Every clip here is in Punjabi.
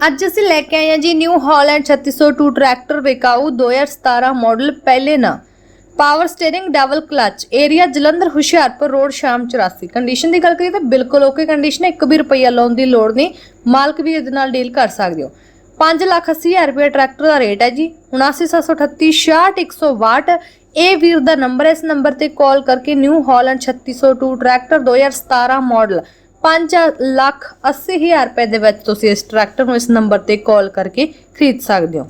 ਅੱਜ ਅਸੀਂ ਲੈ ਕੇ ਆਏ ਹਾਂ ਜੀ ਨਿਊ ਹਾਲੈਂਡ 3602 ਟਰੈਕਟਰ ਵਿਕਾਊ 2017 ਮਾਡਲ ਪਹਿਲੇ ਨਾ। Power steering double clutch, area Jalandhar Hoshiarpur road Sham 84 condition ਦੀ ਗੱਲ ਕਰੀਏ ਤਾਂ ਬਿਲਕੁਲ ਓਕੇ ਕੰਡੀਸ਼ਨ ਹੈ 1 ਵੀ ਰੁਪਈਆ ਲਾਉਣ ਦੀ ਲੋੜ ਨਹੀਂ। ਮਾਲਕ ਵੀ ਇਹਦੇ ਨਾਲ ਡੀਲ ਕਰ ਸਕਦੇ ਹੋ। 5 ਲੱਖ 80 ਹਜ਼ਾਰ ਰੁਪਏ ਟਰੈਕਟਰ ਦਾ ਰੇਟ ਹੈ ਜੀ 79738 66162 ਇਹ ਵੀਰ ਦਾ ਨੰਬਰ ਹੈ, ਇਸ ਨੰਬਰ ਤੇ ਕਾਲ ਕਰਕੇ New Holland 3602 tractor 2017 model. 5 lakh 80 ਹਜ਼ਾਰ ਰੁਪਏ ਦੇ ਵਿੱਚ ਤੁਸੀਂ ਇਸ ਟਰੈਕਟਰ ਨੂੰ ਇਸ ਨੰਬਰ ਤੇ ਕਾਲ ਕਰਕੇ ਖਰੀਦ ਸਕਦੇ ਹੋ।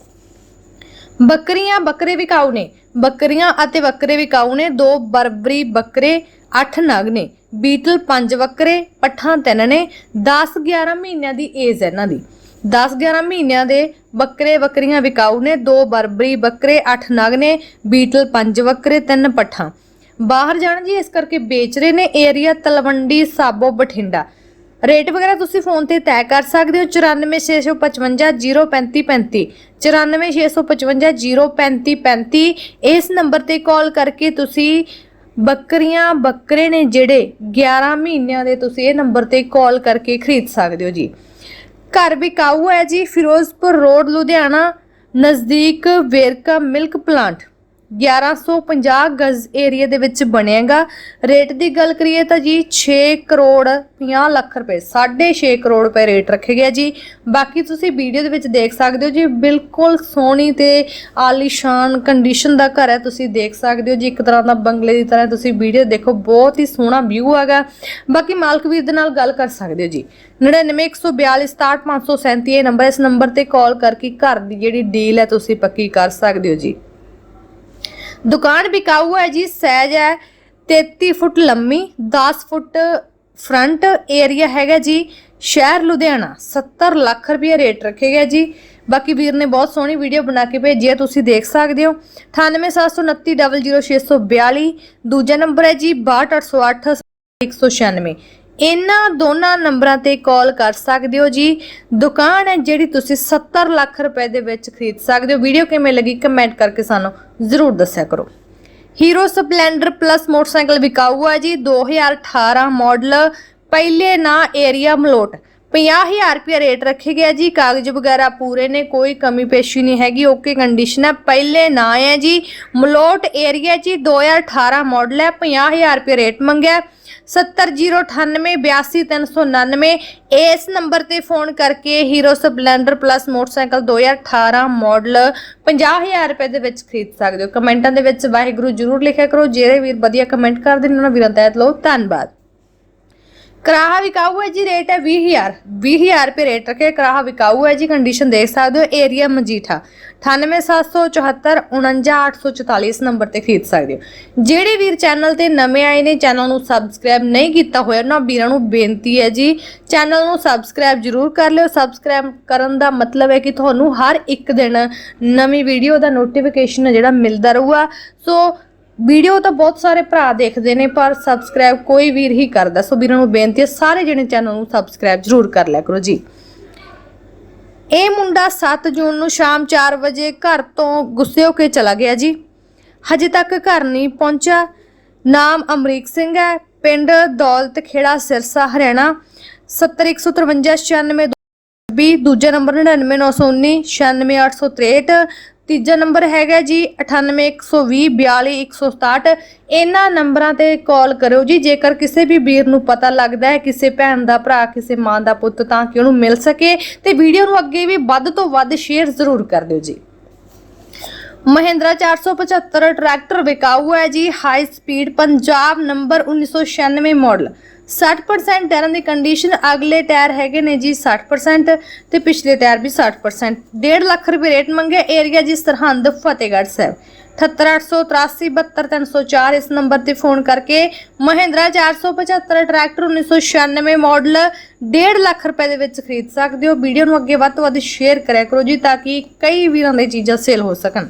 ਬੱਕਰੀਆਂ ਬੱਕਰੇ ਵਿਕਾਊ ਨੇ। ਬੱਕਰੀਆਂ ਅਤੇ ਬੱਕਰੇ ਵਿਕਾਊ ਨੇ। ਦੋ ਬਰਬਰੀ ਬੱਕਰੇ 8 ਨਗ ਨੇ। ਬੀਟਲ 5 ਬੱਕਰੇ, ਪੱਠਾਂ 3 ਨੇ। 10 11 ਮਹੀਨਿਆਂ ਦੀ ਏਜ ਹੈ ਇਹਨਾਂ ਦੀ। 10 11 ਮਹੀਨਿਆਂ ਦੇ ਬੱਕਰੇ ਬੱਕਰੀਆਂ ਵਿਕਾਊ ਨੇ। ਦੋ ਬਰਬਰੀ ਬੱਕਰੇ 8 ਨਗ ਨੇ। ਬੀਟਲ 5 ਬੱਕਰੇ 3 ਪੱਠਾਂ। ਬਾਹਰ ਜਾਣ ਜੀ, ਇਸ ਕਰਕੇ ਵੇਚ ਰਹੇ ਨੇ ਏਰੀਆ ਤਲਵੰਡੀ, ਸਾਬੋ, ਬਠਿੰਡਾ। ਰੇਟ ਵਗੈਰਾ ਤੁਸੀਂ ਫੋਨ ਤੇ ਤੈਅ ਕਰ ਸਕਦੇ ਹੋ 9465503535 9465503535 ਇਸ ਨੰਬਰ ਤੇ ਕਾਲ ਕਰਕੇ ਤੁਸੀਂ ਬੱਕਰੀਆਂ ਬੱਕਰੇ ਨੇ ਜਿਹੜੇ 11 ਮਹੀਨਿਆਂ ਦੇ ਤੁਸੀਂ ਇਹ ਨੰਬਰ ਤੇ ਕਾਲ ਕਰਕੇ ਖਰੀਦ ਸਕਦੇ ਹੋ ਜੀ। ਘਰ ਵਿਕਾਊ ਹੈ ਜੀ, ਫਿਰੋਜ਼ਪੁਰ ਰੋਡ, ਲੁਧਿਆਣਾ, ਨਜ਼ਦੀਕ ਵੇਰਕਾ ਮਿਲਕ ਪਲਾਂਟ। 1150 ਗਜ਼ ਏਰੀਆ ਦੇ ਵਿੱਚ ਬਣੇਗਾ। ਰੇਟ ਦੀ ਗੱਲ ਕਰੀਏ ਤਾਂ ਜੀ 6 ਕਰੋੜ 50 ਲੱਖ ਰੁਪਏ 6.5 ਕਰੋੜ ਰੁਪਏ ਰੇਟ ਰੱਖੇ ਗਿਆ ਜੀ। ਬਾਕੀ ਤੁਸੀਂ ਵੀਡੀਓ ਦੇ ਵਿੱਚ ਦੇਖ ਸਕਦੇ ਹੋ ਜੀ, ਬਿਲਕੁਲ ਸੋਹਣੀ ਤੇ ਆਲੀਸ਼ਾਨ ਕੰਡੀਸ਼ਨ ਦਾ ਘਰ ਹੈ, ਤੁਸੀਂ ਦੇਖ ਸਕਦੇ ਹੋ ਜੀ, ਇੱਕ ਤਰ੍ਹਾਂ ਦਾ ਬੰਗਲੇ ਦੀ ਤਰ੍ਹਾਂ ਤੁਸੀਂ ਵੀਡੀਓ ਦੇਖੋ, ਬਹੁਤ ਹੀ ਸੋਹਣਾ ਵਿਊ ਹੈਗਾ। ਬਾਕੀ ਮਾਲਕ ਵੀਰ ਦੇ ਨਾਲ ਗੱਲ ਕਰ ਸਕਦੇ ਹੋ ਜੀ। 9914266537 ਇਹ ਨੰਬਰ ਇਸ ਨੰਬਰ ਤੇ ਕਾਲ ਕਰਕੇ ਘਰ ਦੀ ਜਿਹੜੀ ਡੀਲ ਹੈ, ਤੁਸੀਂ ਪੱਕੀ ਕਰ ਸਕਦੇ ਹੋ ਜੀ। ਦੁਕਾਨ ਬਿਕਾਊ ਹੈ ਜੀ, ਸਹਿਜ ਹੈ 33 ਫੁੱਟ ਲੰਮੀ 10 ਫੁੱਟ ਫਰੰਟ ਏਰੀਆ ਹੈਗਾ ਜੀ, ਸ਼ਹਿਰ ਲੁਧਿਆਣਾ 70 ਲੱਖ ਰੁਪਏ ਰੇਟ ਰੱਖੇ ਗਿਆ ਜੀ। ਬਾਕੀ ਵੀਰ ਨੇ ਬਹੁਤ ਸੋਹਣੀ ਵੀਡੀਓ ਬਣਾ ਕੇ ਭੇਜੀ ਹੈ, ਤੁਸੀਂ ਦੇਖ ਸਕਦੇ ਹੋ। 9872900642 ਦੂਜਾ ਨੰਬਰ ਹੈ ਜੀ 62808 196 ਇਹਨਾਂ ਦੋਨਾਂ ਨੰਬਰਾਂ ਤੇ ਕਾਲ ਕਰ ਸਕਦੇ ਹੋ ਜੀ। ਦੁਕਾਨ ਹੈ ਜਿਹੜੀ ਤੁਸੀਂ 70 ਲੱਖ ਰੁਪਏ ਦੇ ਵਿੱਚ ਖਰੀਦ ਸਕਦੇ ਹੋ। ਵੀਡੀਓ ਕਿਵੇਂ ਲੱਗੀ ਕਮੈਂਟ ਕਰਕੇ ਸਾਨੂੰ ਜ਼ਰੂਰ ਦੱਸਿਆ ਕਰੋ। ਹੀਰੋ ਸਪਲੈਂਡਰ ਪਲੱਸ ਮੋਟਰਸਾਈਕਲ ਵਿਕਾਊ ਹੈ ਜੀ। 2018 ਮਾਡਲ ਪਹਿਲੇ ਨਾ ਏਰੀਆ ਮਲੋਟ। 50000 ਰੁਪਏ ਰੇਟ ਰੱਖੇ ਗਿਆ ਜੀ। ਕਾਗਜ਼ ਵਗੈਰਾ ਪੂਰੇ ਨੇ, ਕੋਈ ਕਮੀ ਪੇਸ਼ੀ ਨਹੀਂ ਹੈਗੀ। ਓਕੇ ਕੰਡੀਸ਼ਨ ਹੈ। ਪਹਿਲੇ ਨਾਂ ਹੈ ਜੀ। ਮਲੋਟ ਏਰੀਆ ਜੀ 2018 ਮਾਡਲ ਹੈ। 50000 ਰੁਪਏ ਰੇਟ ਮੰਗਿਆ। 7009882399 ਇਸ ਨੰਬਰ ਤੇ ਫੋਨ ਕਰਕੇ Hero Splendor plus motorcycle 2018 model 50000 ਰੁਪਏ ਦੇ ਵਿੱਚ ਖਰੀਦ ਸਕਦੇ ਹੋ। ਕਮੈਂਟਾਂ ਦੇ ਵਿੱਚ ਵਾਹਿਗੁਰੂ ਜਰੂਰ ਲਿਖਿਆ ਕਰੋ। ਜਿਹੜੇ ਵੀਰ ਵਧੀਆ ਕਮੈਂਟ ਕਰਦੇ ਨੇ, ਉਹਨਾਂ ਵੀਰਾਂ ਦਾ ਤਹਿ ਲਓ ਧੰਨਵਾਦ। ਕਰਾਹਾ ਵਿਕਾਊ ਹੈ ਜੀ, ਰੇਟ ਹੈ 20000 20000 ਰੁਪਏ ਰੇਟ ਰੱਖੇ, ਕਰਾਹਾ ਵਿਕਾਊ ਹੈ ਜੀ ਕੰਡੀਸ਼ਨ ਦੇਖ ਸਕਦੇ ਹੋ ਏਰੀਆ ਮਜੀਠਾ। 987774 49844 ਇਸ ਨੰਬਰ ਤੇ ਖਰੀਦ ਸਕਦੇ ਹੋ। ਜਿਹੜੇ ਵੀਰ ਚੈਨਲ ਤੇ ਨਵੇਂ ਆਏ ਨੇ ਚੈਨਲ ਨੂੰ ਸਬਸਕ੍ਰਾਈਬ ਨਹੀਂ ਕੀਤਾ ਹੋਇਆ, ਉਹਨਾਂ ਵੀਰਾਂ ਨੂੰ ਬੇਨਤੀ ਹੈ ਜੀ ਚੈਨਲ ਨੂੰ ਸਬਸਕ੍ਰਾਈਬ ਜਰੂਰ ਕਰ ਲਿਓ। ਸਬਸਕ੍ਰਾਈਬ ਕਰਨ ਦਾ ਮਤਲਬ ਹੈ ਕਿ ਤੁਹਾਨੂੰ ਹਰ ਇੱਕ ਦਿਨ ਨਵੀਂ ਵੀਡੀਓ ਦਾ ਨੋਟੀਫਿਕੇਸ਼ਨ ਜਿਹੜਾ ਮਿਲਦਾ ਰਹੂਗਾ। ਸੋ ਵੀਡੀਓ ਤਾਂ ਬਹੁਤ ਸਾਰੇ ਭਰਾ ਦੇਖਦੇ ਨੇ, ਪਰ ਸਬਸਕ੍ਰਾਈਬ ਕੋਈ ਵੀਰ ਹੀ ਕਰਦਾ। ਸੋ ਵੀਰਾਂ ਨੂੰ ਬੇਨਤੀ ਹੈ, ਸਾਰੇ ਜਣੇ ਚੈਨਲ ਨੂੰ ਸਬਸਕ੍ਰਾਈਬ ਜ਼ਰੂਰ ਕਰ ਲਿਆ ਕਰੋ ਜੀ। ਇਹ ਮੁੰਡਾ 7 ਜੂਨ ਨੂੰ ਸ਼ਾਮ 4 ਵਜੇ ਘਰ ਤੋਂ ਗੁੱਸੇ ਹੋ ਕੇ ਚਲਾ ਗਿਆ ਜੀ। ਹਜੇ ਤੱਕ ਘਰ ਨਹੀਂ ਪਹੁੰਚਿਆ। ਨਾਮ ਅਮਰੀਕ ਸਿੰਘ ਹੈ, ਪਿੰਡ ਦੌਲਤ ਖੇੜਾ ਸਿਰਸਾ, ਹਰਿਆਣਾ। 70153 ਵੀ ਦੂਜਾ ਨੰਬਰ 99919 96863 ਤੀਜਾ ਨੰਬਰ ਹੈਗਾ ਜੀ 9812 42167 ਇਹਨਾਂ ਨੰਬਰਾਂ ਤੇ ਕਾਲ ਕਰਿਓ ਜੀ, ਜੇਕਰ ਕਿਸੇ ਵੀ ਵੀਰ ਨੂੰ ਪਤਾ ਲੱਗਦਾ ਹੈ, ਕਿਸੇ ਭੈਣ ਦਾ ਭਰਾ, ਕਿਸੇ ਮਾਂ ਦਾ ਪੁੱਤ, ਤਾਂ ਕਿ ਉਹਨੂੰ ਮਿਲ ਸਕੇ। ਤੇ ਵੀਡੀਓ ਨੂੰ ਅੱਗੇ ਵੀ ਵੱਧ ਤੋਂ ਵੱਧ ਸ਼ੇਅਰ ਜ਼ਰੂਰ ਕਰ ਦਿਓ ਜੀ। ਮਹਿੰਦਰਾ 475 ਟਰੈਕਟਰ ਵਿਕਾਊ ਹੈ ਜੀ, high speed Punjab number 1996 model. 60% ਟਾਇਰਾਂ ਦੀ ਕੰਡੀਸ਼ਨ ਅਗਲੇ ਟਾਇਰ ਹੈਗੇ ਨੇ ਜੀ 60% ਤੇ ਪਿਛਲੇ ਟਾਇਰ ਵੀ 60% 1.5 ਲੱਖ ਰੁਪਏ ਰੇਟ ਮੰਗਿਆ ਏਰੀਆ ਜੀ ਸਰਹੰਦ ਫਤਿਹਗੜ੍ਹ ਸਾਹਿਬ। 78883 ਇਸ ਨੰਬਰ ਤੇ ਫੋਨ ਕਰਕੇ ਮਹਿੰਦਰਾ 475 ਟਰੈਕਟਰ 1996 ਮਾਡਲ 1.5 ਲੱਖ ਰੁਪਏ ਦੇ ਵਿੱਚ ਖਰੀਦ ਸਕਦੇ ਹੋ। ਵੀਡੀਓ ਨੂੰ ਅੱਗੇ ਵੱਧ ਤੋਂ ਵੱਧ ਸ਼ੇਅਰ ਕਰਿਆ ਕਰੋ ਜੀ ਤਾਂ ਕਿ ਕਈ ਵੀਰਾਂ ਦੀ ਚੀਜ਼ਾਂ ਸੇਲ ਹੋ ਸਕਣ।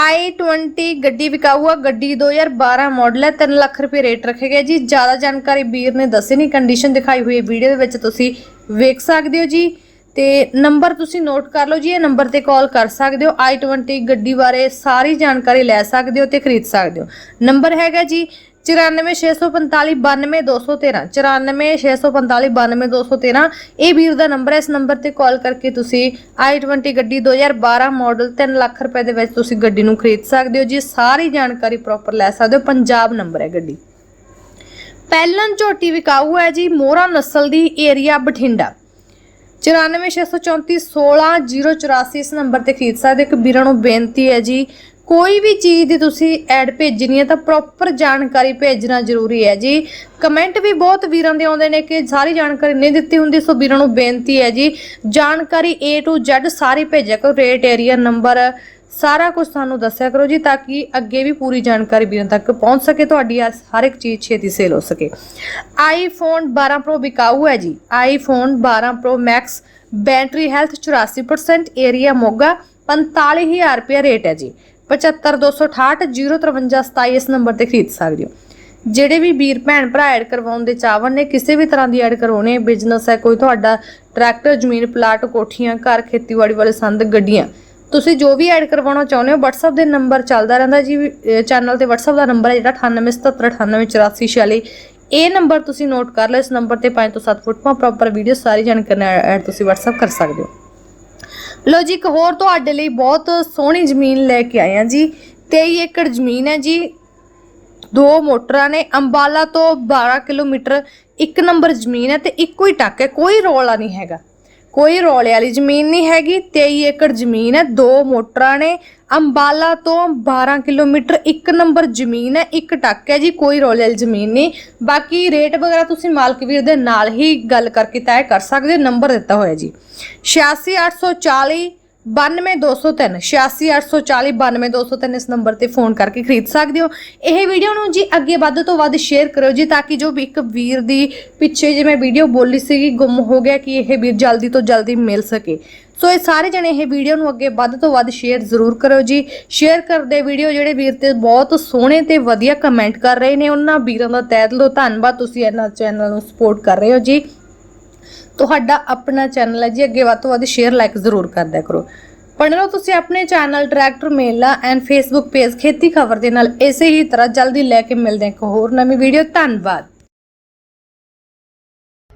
I20 ਗੱਡੀ ਵਿਕਾਊ ਆ ਗੱਡੀ 2012 ਮਾਡਲ ਹੈ 3 ਲੱਖ ਰੁਪਏ ਰੇਟ ਰੱਖੇ ਗਏ ਜੀ। ਜ਼ਿਆਦਾ ਜਾਣਕਾਰੀ ਵੀਰ ਨੇ ਦੱਸੇ ਨਹੀਂ ਕੰਡੀਸ਼ਨ ਦਿਖਾਈ ਹੋਈ ਵੀਡੀਓ ਦੇ ਵਿੱਚ, ਤੁਸੀਂ ਵੇਖ ਸਕਦੇ ਹੋ ਜੀ। ਤੇ ਨੰਬਰ ਤੁਸੀਂ ਨੋਟ ਕਰ ਲਓ ਜੀ, ਇਹ ਨੰਬਰ ਤੇ ਕਾਲ ਕਰ ਸਕਦੇ ਹੋ। i20 ਗੱਡੀ ਬਾਰੇ ਸਾਰੀ ਜਾਣਕਾਰੀ ਲੈ ਸਕਦੇ ਹੋ ਤੇ ਖਰੀਦ ਸਕਦੇ ਹੋ। ਨੰਬਰ ਹੈਗਾ ਜੀ 94645 92213 94645 92213 ਇਹ ਵੀਰ ਦਾ ਨੰਬਰ ਹੈ, ਇਸ ਨੰਬਰ ਤੇ ਕਾਲ ਕਰਕੇ ਤੁਸੀਂ i20 ਗੱਡੀ 2012 ਮਾਡਲ 3 ਲੱਖ ਰੁਪਏ ਦੇ ਵਿੱਚ ਤੁਸੀਂ ਗੱਡੀ ਨੂੰ ਖਰੀਦ ਸਕਦੇ ਹੋ, ਜੀ ਸਾਰੀ ਜਾਣਕਾਰੀ ਪ੍ਰੋਪਰ ਲੈ ਸਕਦੇ ਹੋ, ਪੰਜਾਬ ਨੰਬਰ ਹੈ ਗੱਡੀ। ਪਹਿਲਨ ਝੋਟੀ ਵਿਕਾਊ ਹੈ ਜੀ ਮੋਹਰਾ ਨਸਲ ਦੀ ਏਰੀਆ ਬਠਿੰਡਾ। 9464416084 ਇਸ ਨੰਬਰ ਤੇ ਖਰੀਦ ਸਕਦੇ ਇੱਕ ਵੀਰਾਂ ਨੂੰ ਬੇਨਤੀ ਹੈ ਜੀ ਕੋਈ ਵੀ ਚੀਜ਼ ਦੀ ਤੁਸੀਂ ਐਡ ਭੇਜਣੀ ਹੈ ਤਾਂ ਪ੍ਰੋਪਰ ਜਾਣਕਾਰੀ ਭੇਜਣਾ ਜ਼ਰੂਰੀ ਹੈ ਜੀ। ਕਮੈਂਟ ਵੀ ਬਹੁਤ ਵੀਰਾਂ ਦੇ ਆਉਂਦੇ ਨੇ ਕਿ ਸਾਰੀ ਜਾਣਕਾਰੀ ਨਹੀਂ ਦਿੱਤੀ ਹੁੰਦੀ, ਸੋ ਵੀਰਾਂ ਨੂੰ ਬੇਨਤੀ ਹੈ ਜੀ, ਜਾਣਕਾਰੀ A to Z ਸਾਰੀ ਭੇਜਿਆ ਕਰੋ ਰੇਟ ਏਰੀਆ ਨੰਬਰ ਸਾਰਾ ਕੁਝ ਸਾਨੂੰ ਦੱਸਿਆ ਕਰੋ ਜੀ, ਤਾਂ ਕਿ ਅੱਗੇ ਵੀ ਪੂਰੀ ਜਾਣਕਾਰੀ ਵੀਰਾਂ ਤੱਕ ਪਹੁੰਚ ਸਕੇ, ਤੁਹਾਡੀ ਹਰ ਇੱਕ ਚੀਜ਼ ਛੇਤੀ ਸੇਲ ਹੋ ਸਕੇ। ਆਈਫੋਨ 12 ਪ੍ਰੋ ਵਿਕਾਊ ਹੈ ਜੀ। IPhone 12 pro max battery health 84% area Moga 45000 ਰੁਪਏ ਰੇਟ ਹੈ ਜੀ। 75268 05327 ਇਸ ਨੰਬਰ ਤੇ ਖਰੀਦ ਸਕਦੇ ਹੋ। ਜਿਹੜੇ ਵੀ ਵੀਰ ਭੈਣ ਭਰਾ ਐਡ ਕਰਵਾਉਣ ਦੇ ਚਾਹਵਨ ਨੇ, ਕਿਸੇ ਵੀ ਤਰ੍ਹਾਂ ਦੀ ਐਡ ਕਰਵਾਉਣੇ ਬਿਜ਼ਨਸ ਹੈ, ਕੋਈ ਤੁਹਾਡਾ ਟਰੈਕਟਰ ਜ਼ਮੀਨ ਪਲਾਟ ਕੋਠੀਆਂ, ਘਰ, ਖੇਤੀਬਾੜੀ ਵਾਲੇ ਸੰਦ, ਗੱਡੀਆਂ, ਤੁਸੀਂ ਜੋ ਵੀ ਐਡ ਕਰਵਾਉਣਾ ਚਾਹੁੰਦੇ ਹੋ, WhatsApp ਦੇ ਨੰਬਰ ਚੱਲਦਾ ਰਹਿੰਦਾ ਜੀ ਚੈਨਲ ਤੇ WhatsApp ਦਾ ਨੰਬਰ ਹੈ ਜਿਹੜਾ 9877988446 ਇਹ ਨੰਬਰ ਤੁਸੀਂ ਨੋਟ ਕਰ ਲਓ, ਇਸ ਨੰਬਰ ਤੇ 5 ਤੋਂ 7 ਫੁੱਟ ਪ੍ਰੋਪਰ ਵੀਡੀਓ ਸਾਰੀ ਜਾਣਕਾਰੀ ਐਡ ਤੁਸੀਂ WhatsApp ਕਰ ਸਕਦੇ ਹੋ। ਲੋ ਜੀ, ਇੱਕ ਹੋਰ ਤੁਹਾਡੇ ਲਈ ਬਹੁਤ ਸੋਹਣੀ ਜ਼ਮੀਨ ਲੈ ਕੇ ਆਏ ਆ ਜੀ। 23 ਏਕੜ ਜ਼ਮੀਨ ਹੈ ਜੀ। ਦੋ ਮੋਟਰਾਂ ਨੇ, ਅੰਬਾਲਾ ਤੋਂ 12 ਕਿਲੋਮੀਟਰ ਇੱਕ ਨੰਬਰ ਜ਼ਮੀਨ ਹੈ ਤੇ ਇੱਕੋ ਹੀ ਟੱਕ ਹੈ, ਕੋਈ ਰੌਲਾ ਨਹੀਂ ਹੈਗਾ। ਕੋਈ ਰੌਲੇ ਵਾਲੀ ਜ਼ਮੀਨ ਨਹੀਂ ਹੈਗੀ 23 ਏਕੜ ਜ਼ਮੀਨ ਹੈ, ਦੋ ਮੋਟਰਾਂ ਨੇ ਅੰਬਾਲਾ ਤੋਂ 12 ਕਿਲੋਮੀਟਰ, ਇੱਕ ਨੰਬਰ ਜ਼ਮੀਨ ਹੈ, ਇੱਕ ਟੱਕ ਹੈ ਜੀ, ਕੋਈ ਰੌਲੇ ਜ਼ਮੀਨ ਨਹੀਂ। ਬਾਕੀ ਰੇਟ ਵਗੈਰਾ ਤੁਸੀਂ ਮਾਲਕ ਵੀਰ ਦੇ ਨਾਲ ਹੀ ਗੱਲ ਕਰਕੇ ਤੈਅ ਕਰ ਸਕਦੇ ਹੋ, ਨੰਬਰ ਦਿੱਤਾ ਹੋਇਆ ਜੀ। 86840 92203 86840 92203 ਇਸ ਨੰਬਰ ਤੇ ਫੋਨ ਕਰਕੇ ਖਰੀਦ ਸਕਦੇ ਹੋ। ਇਹ ਵੀਡੀਓ ਨੂੰ ਜੀ ਅੱਗੇ ਵੱਧ ਤੋਂ ਵੱਧ ਸ਼ੇਅਰ ਕਰਿਓ ਜੀ, ਤਾਂ ਕਿ ਜੋ ਵੀ ਇੱਕ ਵੀਰ ਦੀ ਪਿੱਛੇ ਜਿਵੇਂ ਵੀਡੀਓ ਬੋਲੀ ਸੀਗੀ, ਗੁੰਮ ਹੋ ਗਿਆ ਕਿ ਇਹ ਵੀਰ ਜਲਦੀ ਤੋਂ ਜਲਦੀ ਮਿਲ ਸਕੇ। ਸੋ ਇਹ ਸਾਰੇ ਜਣੇ ਇਹ ਵੀਡੀਓ ਨੂੰ ਅੱਗੇ ਵੱਧ ਤੋਂ ਵੱਧ ਸ਼ੇਅਰ ਜ਼ਰੂਰ ਕਰੋ ਜੀ। ਸ਼ੇਅਰ ਕਰਦੇ ਵੀਡੀਓ ਜਿਹੜੇ ਵੀਰ ਤੇ ਬਹੁਤ ਸੋਹਣੇ ਤੇ ਵਧੀਆ ਕਮੈਂਟ ਕਰ ਰਹੇ ਨੇ, ਉਹਨਾਂ ਵੀਰਾਂ ਦਾ ਤਹਿ ਦਿਲੋਂ ਧੰਨਵਾਦ, ਤੁਸੀਂ ਇਹਨਾਂ ਚੈਨਲ ਨੂੰ ਸਪੋਰਟ ਕਰ ਰਹੇ ਹੋ ਜੀ। ਤੁਹਾਡਾ ਆਪਣਾ ਚੈਨਲ ਹੈ ਜੀ, ਅੱਗੇ ਵੱਧ ਤੋਂ ਵੱਧ ਸ਼ੇਅਰ ਲਾਈਕ ਜ਼ਰੂਰ ਕਰਦਿਆ ਕਰੋ। ਪੜ੍ਹ ਲਓ ਤੁਸੀਂ ਆਪਣੇ channel tractor Mela and Facebook page Kheti Khabar ਦੇ ਨਾਲ ਇਸੇ ਹੀ ਤਰ੍ਹਾਂ ਜਲਦੀ ਲੈ ਕੇ ਮਿਲਦੇ ਹਾਂ ਇੱਕ ਹੋਰ ਨਵੀਂ ਵੀਡੀਓ ਧੰਨਵਾਦ।